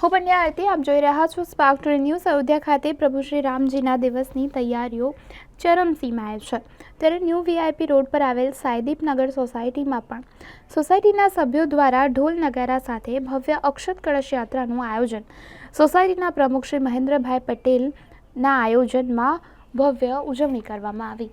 હું પંડ્યા આરતી આપ જોઈ રહ્યા છો સ્પાર્ક ટુડે ન્યૂઝ અયોધ્યા ખાતે પ્રભુ શ્રી રામજીના દિવસની તૈયારીઓ ચરમસીમાએ છે. ત્યારે ન્યૂ વીઆઈપી રોડ પર આવેલ સાયદીપ નગર સોસાયટીમાં પણ સોસાયટીના સભ્યો દ્વારા ઢોલ નગારા સાથે ભવ્ય અક્ષત કળશ યાત્રાનું આયોજન, સોસાયટીના પ્રમુખ શ્રી મહેન્દ્રભાઈ પટેલના આયોજનમાં ભવ્ય ઉજવણી કરવામાં આવી.